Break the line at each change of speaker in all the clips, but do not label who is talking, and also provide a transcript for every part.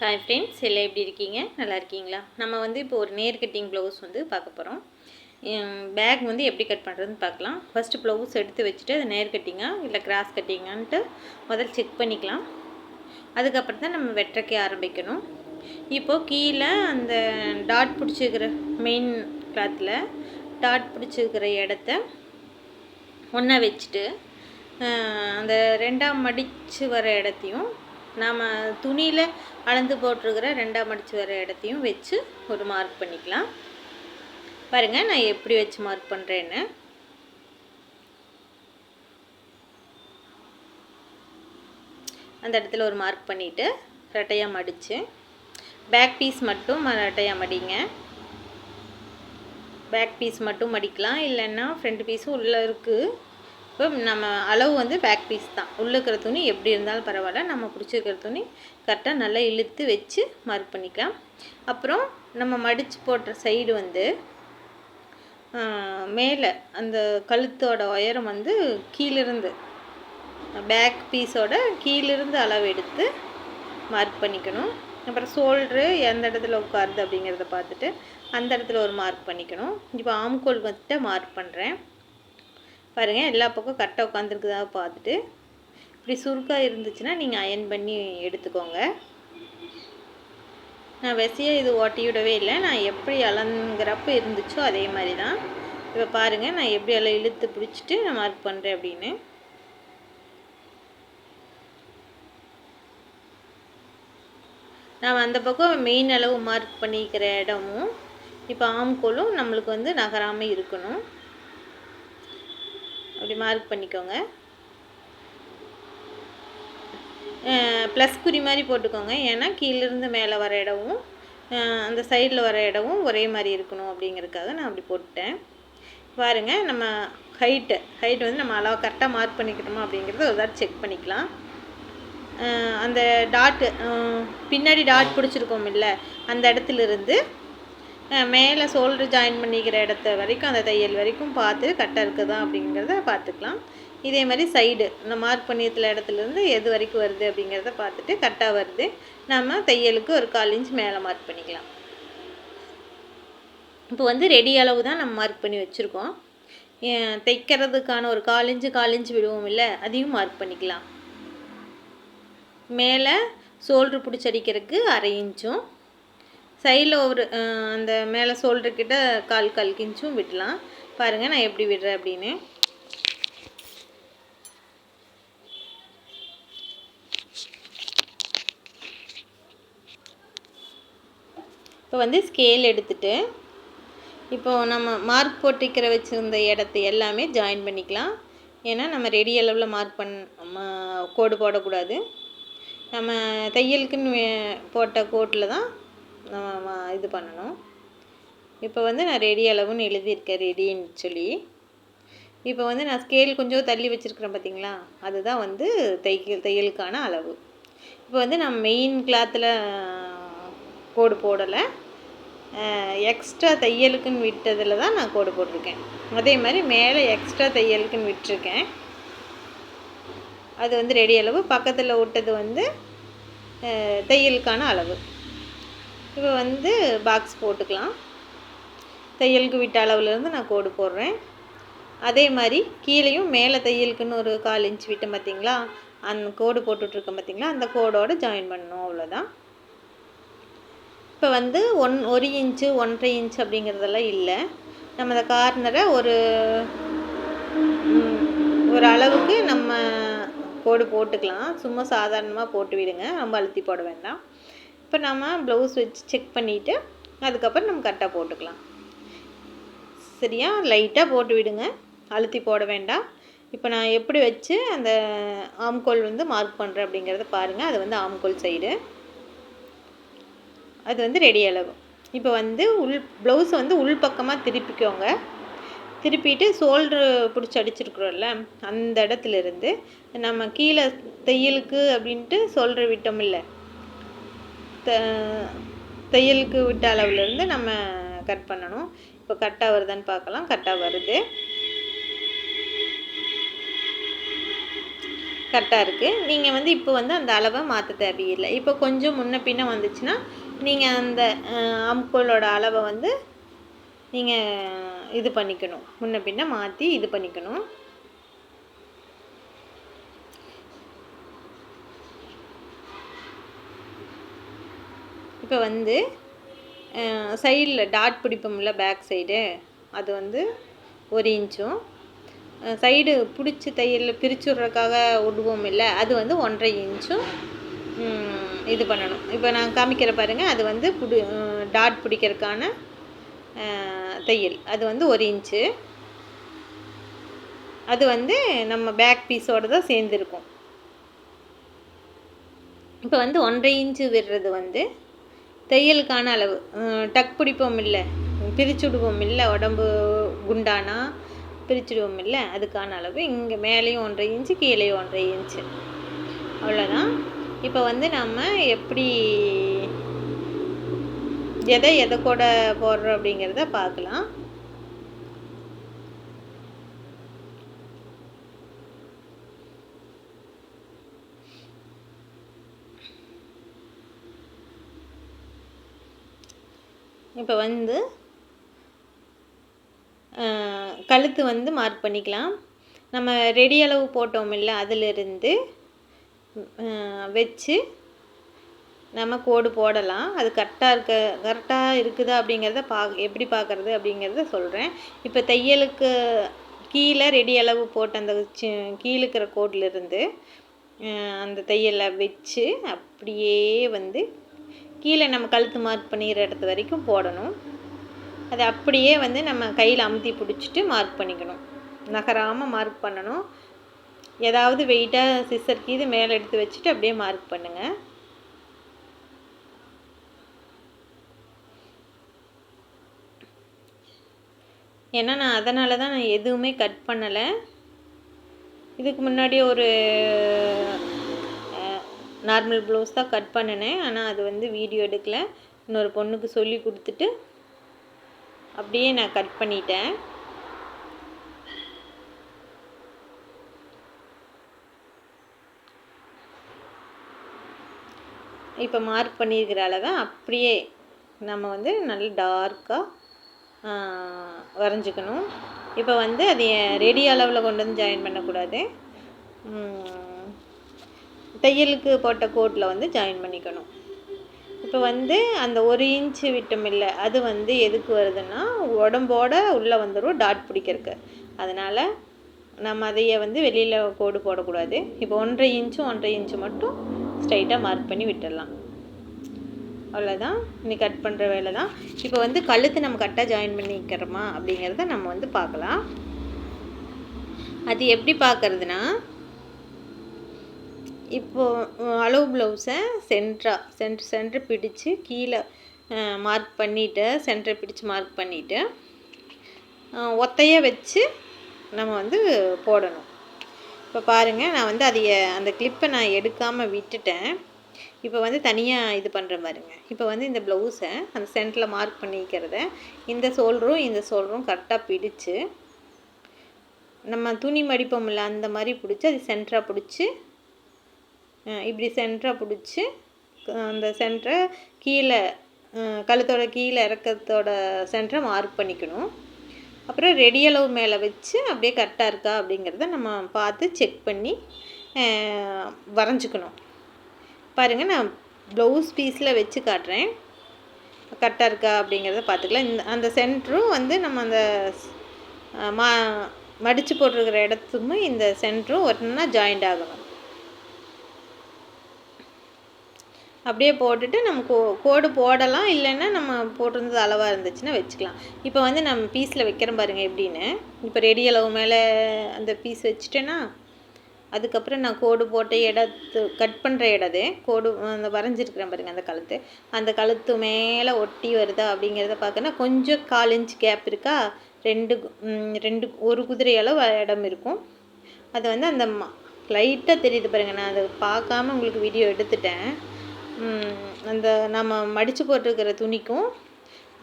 hi friends எல்லாம் எப்படி இருக்கீங்க நல்லா இருக்கீங்களா நம்ம வந்து இப்போ ஒரு நேர் கட்டிங் ப்ளவுஸ் வந்து பார்க்க போகிறோம் பேக் வந்து எப்படி கட் பண்ணுறதுன்னு பார்க்கலாம் ஃபஸ்ட்டு ப்ளவுஸ் எடுத்து வச்சுட்டு அது நேர் கட்டிங்காக இல்லை கிராஸ் கட்டிங்கான்ட்டு முதல் செக் பண்ணிக்கலாம் அதுக்கப்புறம் தான் நம்ம வெட்டக்கே ஆரம்பிக்கணும் இப்போது கீழே அந்த டாட் பிடிச்சிருக்கிற மெயின் கிளாத்தில் டாட் பிடிச்சிருக்கிற இடத்த ஒன்றா வச்சுட்டு அந்த ரெண்டாம் மடித்து வர இடத்தையும் நாம் துணியில் அளந்து போட்டிருக்கிற ரெண்டாம் மடித்து வர இடத்தையும் வச்சு ஒரு மார்க் பண்ணிக்கலாம் பாருங்கள் நான் எப்படி வச்சு மார்க் பண்ணுறேன்னு அந்த இடத்துல ஒரு மார்க் பண்ணிவிட்டு ரெட்டையாக மடித்து பேக் பீஸ் மட்டும் ரெட்டையாக மடிங்க பேக் பீஸ் மட்டும் மடிக்கலாம் இல்லைன்னா ஃப்ரண்ட் பீஸும் உள்ளே இருக்குது இப்போ நம்ம அளவு வந்து பேக் பீஸ் தான் உள்ளுக்கிற துணி எப்படி இருந்தாலும் பரவாயில்ல நம்ம பிடிச்சிருக்கிற துணி கரெக்டாக நல்லா இழுத்து வச்சு மார்க் பண்ணிக்கலாம் அப்புறம் நம்ம மடித்து போடுற சைடு வந்து மேலே அந்த கழுத்தோட உயரம் வந்து கீழிருந்து பேக் பீஸோட கீழிருந்து அளவு எடுத்து மார்க் பண்ணிக்கணும் அப்புறம் சோல்ட்ரு எந்த இடத்துல உட்காருது அப்படிங்கிறத பார்த்துட்டு அந்த இடத்துல ஒரு மார்க் பண்ணிக்கணும் இப்போ ஆம்கோல் வந்துட்டு மார்க் பண்ணுறேன் பாருங்கள் எல்லா பக்கம் கரெக்டாக உட்காந்துருக்குதாக பார்த்துட்டு இப்படி சுருக்காக இருந்துச்சுன்னா நீங்கள் அயன் பண்ணி எடுத்துக்கோங்க நான் வெசையாக இது விடவே இல்லை நான் எப்படி அலங்கிறப்ப இருந்துச்சோ அதே மாதிரி தான் இப்போ பாருங்கள் நான் எப்படி எல்லாம் இழுத்து பிடிச்சிட்டு நான் மார்க் பண்ணுறேன் அப்படின்னு நான் அந்த பக்கம் மெயின் அளவு மார்க் பண்ணிக்கிற இடமும் இப்போ ஆம்கோலும் நம்மளுக்கு வந்து நகராமல் இருக்கணும் இப்படி மார்க் பண்ணிக்கோங்க ப்ளஸ் குறி மாதிரி போட்டுக்கோங்க ஏன்னா கீழேருந்து மேலே வர இடமும் அந்த சைடில் வர இடமும் ஒரே மாதிரி இருக்கணும் அப்படிங்கிறதுக்காக நான் அப்படி போட்டுட்டேன் பாருங்கள் நம்ம ஹைட்டு ஹைட் வந்து நம்ம அளவு கரெக்டாக மார்க் பண்ணிக்கிட்டோமா அப்படிங்கிறத ஒரு தாட்டி செக் பண்ணிக்கலாம் அந்த டாட்டு பின்னாடி டாட் பிடிச்சிருக்கோம் இல்லை அந்த இடத்துலேருந்து மேலே ஷோல்டர் ஜாயின் பண்ணிக்கிற இடத்த வரைக்கும் அந்த தையல் வரைக்கும் பார்த்து கரெக்டாக இருக்குதா அப்படிங்கிறத பார்த்துக்கலாம் இதே மாதிரி சைடு இந்த மார்க் பண்ணியத்தில் இடத்துலேருந்து எது வரைக்கும் வருது அப்படிங்கிறத பார்த்துட்டு கரெக்டாக வருது நம்ம தையலுக்கு ஒரு கால் இன்ச் மேலே மார்க் பண்ணிக்கலாம் இப்போ வந்து ரெடி அளவு தான் நம்ம மார்க் பண்ணி வச்சுருக்கோம் தைக்கிறதுக்கான ஒரு கால் இன்ச்சு கால் இன்ச்சு விடுவோம் இல்லை அதையும் மார்க் பண்ணிக்கலாம் மேலே ஷோல்ட்ரு பிடிச்சடிக்கிறதுக்கு அரை இன்ச்சும் சைடில் ஒரு அந்த மேலே சோல்டர்கிட்ட கால் கால் கிஞ்சும் விடலாம் பாருங்கள் நான் எப்படி விடுறேன் அப்படின்னு இப்போ வந்து ஸ்கேல் எடுத்துகிட்டு இப்போது நம்ம மார்க் போட்டிருக்கிற வச்சுருந்த இடத்த எல்லாமே ஜாயின் பண்ணிக்கலாம் ஏன்னா நம்ம ரெடி அளவில் மார்க் பண் கோடு போடக்கூடாது நம்ம தையலுக்குன்னு போட்ட கோட்டில் தான் நம்ம இது பண்ணணும் இப்போ வந்து நான் ரெடி அளவுன்னு எழுதியிருக்கேன் ரெடின்னு சொல்லி இப்போ வந்து நான் ஸ்கேல் கொஞ்சம் தள்ளி வச்சுருக்கிறேன் பார்த்தீங்களா அதுதான் வந்து தைக்க தையலுக்கான அளவு இப்போ வந்து நான் மெயின் கிளாத்தில் கோடு போடலை எக்ஸ்ட்ரா தையலுக்குன்னு விட்டதில் தான் நான் கோடு போட்டிருக்கேன் அதே மாதிரி மேலே எக்ஸ்ட்ரா தையலுக்குன்னு விட்டுருக்கேன் அது வந்து ரெடி அளவு பக்கத்தில் விட்டது வந்து தையலுக்கான அளவு இப்போ வந்து பாக்ஸ் போட்டுக்கலாம் தையலுக்கு விட்ட அளவுலேருந்து நான் கோடு போடுறேன் அதே மாதிரி கீழேயும் மேலே தையலுக்குன்னு ஒரு கால் இன்ச் விட்டு பார்த்திங்களா அந்த கோடு போட்டுட்ருக்கேன் பார்த்திங்களா அந்த கோடோடு ஜாயின் பண்ணணும் அவ்வளோதான் இப்போ வந்து ஒன் ஒரு இன்ச்சு ஒன்றரை இன்ச் அப்படிங்கிறதெல்லாம் இல்லை நம்ம அந்த கார்னரை ஒரு ஒரு அளவுக்கு நம்ம கோடு போட்டுக்கலாம் சும்மா சாதாரணமாக போட்டு விடுங்க ரொம்ப அழுத்தி போட வேண்டாம் இப்போ நம்ம ப்ளவுஸ் வச்சு செக் பண்ணிவிட்டு அதுக்கப்புறம் நம்ம கரெக்டாக போட்டுக்கலாம் சரியா லைட்டாக போட்டு விடுங்க அழுத்தி போட வேண்டாம் இப்போ நான் எப்படி வச்சு அந்த ஆம்கோல் வந்து மார்க் பண்ணுறேன் அப்படிங்கிறத பாருங்கள் அது வந்து ஆம்கோல் சைடு அது வந்து ரெடி அளவு இப்போ வந்து உள் ப்ளவுஸ் வந்து உள் பக்கமாக திருப்பிக்கோங்க திருப்பிட்டு சோல்ட்ரு பிடிச்சி அடிச்சிருக்குறோம்ல அந்த இடத்துலேருந்து நம்ம கீழே தையலுக்கு அப்படின்ட்டு ஷோல்டர் விட்டோம் இல்லை தையலுக்கு விட்ட அளவுலேருந்து நம்ம கட் பண்ணணும் இப்போ கட்டாக வருதான்னு பார்க்கலாம் கட்டாக வருது கரெக்டாக இருக்குது நீங்கள் வந்து இப்போ வந்து அந்த அளவை மாற்ற தேவையில்லை இப்போ கொஞ்சம் முன்ன பின்ன வந்துச்சுன்னா நீங்கள் அந்த அம்கோலோட அளவை வந்து நீங்கள் இது பண்ணிக்கணும் முன்ன பின்ன மாற்றி இது பண்ணிக்கணும் இப்போ வந்து சைடில் டாட் பிடிப்போம்ல பேக் சைடு அது வந்து ஒரு இன்ச்சும் சைடு பிடிச்சி தையலில் பிரித்து விட்றதுக்காக விடுவோம் இல்லை அது வந்து ஒன்றரை இன்ச்சும் இது பண்ணணும் இப்போ நான் காமிக்கிற பாருங்கள் அது வந்து பிடி டாட் பிடிக்கிறதுக்கான தையல் அது வந்து ஒரு இன்ச்சு அது வந்து நம்ம பேக் பீஸோடு தான் சேர்ந்துருக்கும் இப்போ வந்து ஒன்றரை இன்ச்சு விடுறது வந்து தையலுக்கான அளவு டக் பிடிப்போம் இல்லை பிரிச்சுடுவோம் இல்லை உடம்பு குண்டானா பிரிச்சுடுவோம் இல்லை அதுக்கான அளவு இங்கே மேலேயும் ஒன்றரை இன்ச்சு கீழேயும் ஒன்றரை இன்ச்சு அவ்வளோதான் இப்போ வந்து நம்ம எப்படி எதை எதை கூட போடுறோம் அப்படிங்கிறத பார்க்கலாம் இப்போ வந்து கழுத்து வந்து மார்க் பண்ணிக்கலாம் நம்ம ரெடி அளவு போட்டோம் இல்லை அதிலிருந்து வச்சு நம்ம கோடு போடலாம் அது கரெக்டாக இருக்க கரெக்டாக இருக்குதா அப்படிங்கிறத பா எப்படி பார்க்குறது அப்படிங்கிறத சொல்கிறேன் இப்போ தையலுக்கு கீழே ரெடி அளவு போட்ட அந்த சி கோட்டில் இருந்து அந்த தையலை வச்சு அப்படியே வந்து கீழே நம்ம கழுத்து மார்க் பண்ணிக்கிற இடத்து வரைக்கும் போடணும் அது அப்படியே வந்து நம்ம கையில் அமுத்தி பிடிச்சிட்டு மார்க் பண்ணிக்கணும் நகராமல் மார்க் பண்ணணும் ஏதாவது வெயிட்டாக சிஸ்டர் கீது மேலே எடுத்து வச்சுட்டு அப்படியே மார்க் பண்ணுங்கள் ஏன்னா நான் அதனால தான் நான் எதுவுமே கட் பண்ணலை இதுக்கு முன்னாடி ஒரு நார்மல் ப்ளவுஸ் தான் கட் பண்ணினேன் ஆனால் அது வந்து வீடியோ எடுக்கல இன்னொரு பொண்ணுக்கு சொல்லி கொடுத்துட்டு அப்படியே நான் கட் பண்ணிட்டேன் இப்போ மார்க் பண்ணியிருக்கிற அளவை அப்படியே நம்ம வந்து நல்ல டார்க்காக வரைஞ்சிக்கணும் இப்போ வந்து அது ரெடி அளவில் கொண்டு வந்து ஜாயின் பண்ணக்கூடாது தையலுக்கு போட்ட கோட்டில் வந்து ஜாயின் பண்ணிக்கணும் இப்போ வந்து அந்த ஒரு இன்ச்சு விட்டமில்லை அது வந்து எதுக்கு வருதுன்னா உடம்போட உள்ளே வந்துடும் டாட் பிடிக்கிறதுக்கு அதனால் நம்ம அதையே வந்து வெளியில் கோடு போடக்கூடாது இப்போ ஒன்றரை இன்ச்சும் ஒன்றரை இன்ச்சு மட்டும் ஸ்ட்ரைட்டாக மார்க் பண்ணி விட்டுடலாம் அவ்வளோதான் நீ கட் பண்ணுற வேலை தான் இப்போ வந்து கழுத்து நம்ம கரெக்டாக ஜாயின் பண்ணிக்கிறோமா அப்படிங்கிறத நம்ம வந்து பார்க்கலாம் அது எப்படி பார்க்குறதுனா இப்போது அளவு ப்ளவுஸை சென்ட்ராக சென்ட்ரு சென்ட்ரு பிடிச்சு கீழே மார்க் பண்ணிவிட்டு சென்ட்ரை பிடிச்சு மார்க் பண்ணிவிட்டு ஒத்தைய வச்சு நம்ம வந்து போடணும் இப்போ பாருங்கள் நான் வந்து அதைய அந்த கிளிப்பை நான் எடுக்காமல் விட்டுட்டேன் இப்போ வந்து தனியாக இது பண்ணுற மாதிரிங்க இப்போ வந்து இந்த ப்ளவுஸை அந்த சென்டரில் மார்க் பண்ணிக்கிறத இந்த சோல்ரும் இந்த சோல்ரும் கரெக்டாக பிடிச்சு நம்ம துணி மடிப்போம்ல அந்த மாதிரி பிடிச்சி அது சென்டராக பிடிச்சி இப்படி சென்டராக பிடிச்சி அந்த சென்டரை கீழே கழுத்தோட கீழே இறக்கத்தோட சென்டரை மார்க் பண்ணிக்கணும் அப்புறம் ரெடி அளவு மேலே வச்சு அப்படியே கரெக்டாக இருக்கா அப்படிங்கிறத நம்ம பார்த்து செக் பண்ணி வரைஞ்சிக்கணும் பாருங்கள் நான் ப்ளவுஸ் பீஸில் வச்சு காட்டுறேன் கரெக்டாக இருக்கா அப்படிங்கிறத பார்த்துக்கலாம் இந்த அந்த சென்டரும் வந்து நம்ம அந்த மா மடித்து போட்டிருக்கிற இடத்துமே இந்த சென்டரும் ஒட்டுனா ஜாயிண்ட் ஆகணும் அப்படியே போட்டுட்டு நம்ம கோ கோடு போடலாம் இல்லைன்னா நம்ம போட்டிருந்தது அளவாக இருந்துச்சுன்னா வச்சுக்கலாம் இப்போ வந்து நம்ம பீஸில் வைக்கிறோம் பாருங்கள் எப்படின்னு இப்போ ரெடி அளவு மேலே அந்த பீஸ் வச்சுட்டேன்னா அதுக்கப்புறம் நான் கோடு போட்ட இடத்து கட் பண்ணுற இடது கோடு அந்த வரைஞ்சிருக்கிறேன் பாருங்கள் அந்த கழுத்து அந்த கழுத்து மேலே ஒட்டி வருதா அப்படிங்கிறத பார்க்கணும் கொஞ்சம் கால் இன்ச் கேப் இருக்கா ரெண்டு ரெண்டு ஒரு குதிரை அளவு இடம் இருக்கும் அது வந்து அந்த லைட்டாக தெரியுது பாருங்கள் நான் அதை பார்க்காம உங்களுக்கு வீடியோ எடுத்துட்டேன் அந்த நம்ம மடித்து போட்டிருக்கிற துணிக்கும்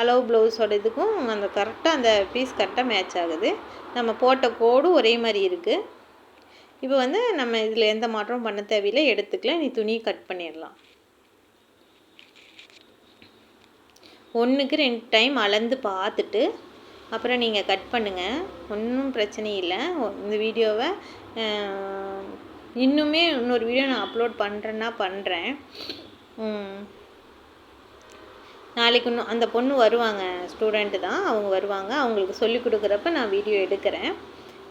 அளவு ப்ளவுஸோட இதுக்கும் அந்த கரெக்டாக அந்த பீஸ் கரெக்டாக மேட்ச் ஆகுது நம்ம போட்ட கோடும் ஒரே மாதிரி இருக்குது இப்போ வந்து நம்ம இதில் எந்த மாற்றமும் பண்ண தேவையில்லை எடுத்துக்கலாம் நீ துணியை கட் பண்ணிடலாம் ஒன்றுக்கு ரெண்டு டைம் அளந்து பார்த்துட்டு அப்புறம் நீங்கள் கட் பண்ணுங்கள் ஒன்றும் பிரச்சனை இல்லை இந்த வீடியோவை இன்னுமே இன்னொரு வீடியோ நான் அப்லோட் பண்ணுறேன்னா பண்ணுறேன் நாளைக்கு இன்னும் அந்த பொண்ணு வருவாங்க ஸ்டூடெண்ட்டு தான் அவங்க வருவாங்க அவங்களுக்கு சொல்லி கொடுக்குறப்ப நான் வீடியோ எடுக்கிறேன்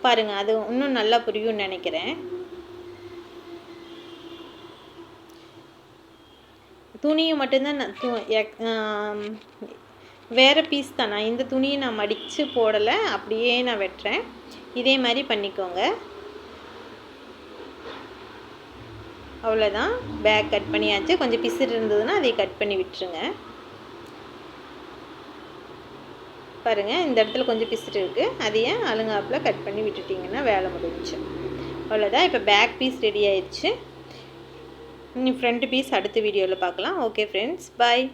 பாருங்கள் அது இன்னும் நல்லா புரியும்னு நினைக்கிறேன் துணியை மட்டும்தான் நான் து வேறு பீஸ் தான் நான் இந்த துணியை நான் மடித்து போடலை அப்படியே நான் வெட்டுறேன் இதே மாதிரி பண்ணிக்கோங்க அவ்வளோதான் பேக் கட் பண்ணியாச்சு கொஞ்சம் பிசுறு இருந்ததுன்னா அதை கட் பண்ணி விட்டுருங்க பாருங்கள் இந்த இடத்துல கொஞ்சம் பிசுறு இருக்குது அதையே அழுங்காப்பில் கட் பண்ணி விட்டுட்டிங்கன்னா வேலை முடிஞ்சு அவ்வளோதான் இப்போ பேக் பீஸ் ரெடி ஆயிடுச்சு இன்னும் ஃப்ரண்ட் பீஸ் அடுத்த வீடியோவில் பார்க்கலாம் ஓகே ஃப்ரெண்ட்ஸ் பாய்